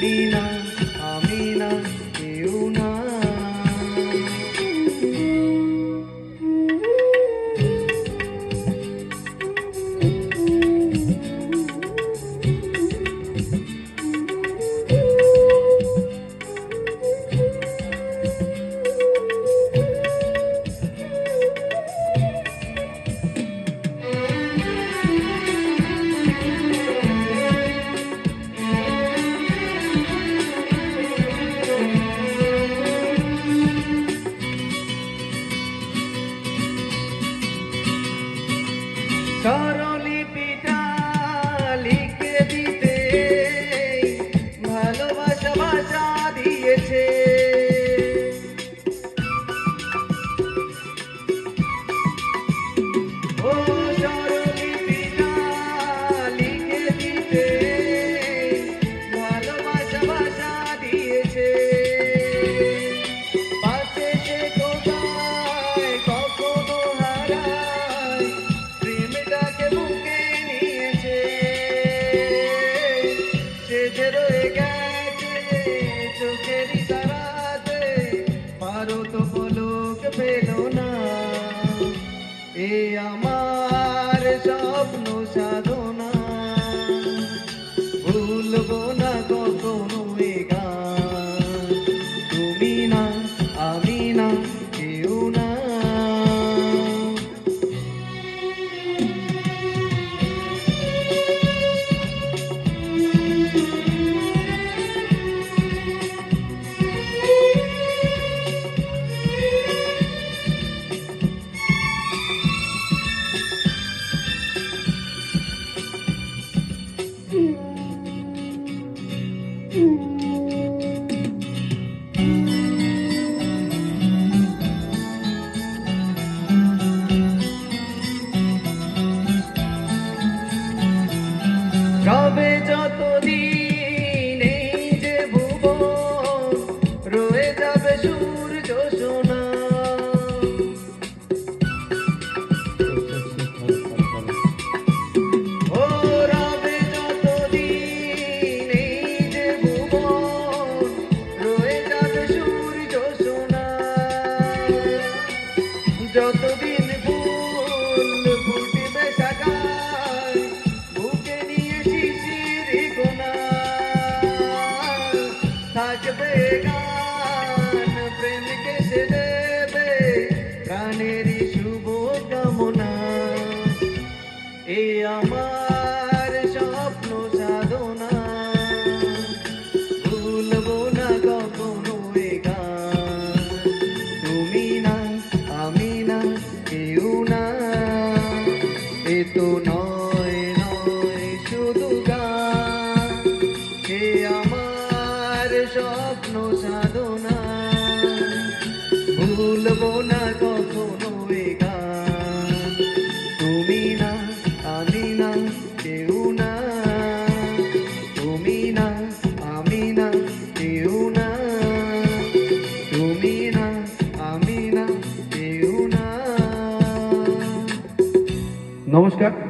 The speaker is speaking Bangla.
里呢？স্বরলিপিটা লিখে দিতে ভালোবাসা ভাষা দিয়েছে। পলক পেল না। এ আমার স্বপ্ন স্বপ্ন সাধনা ভুলবো না কখনো গান। তুমি না, আমি না, কেউ না। তুমি না, আমি না, কেউ না। তুমি না, আমি না, কেউ না। নমস্কার।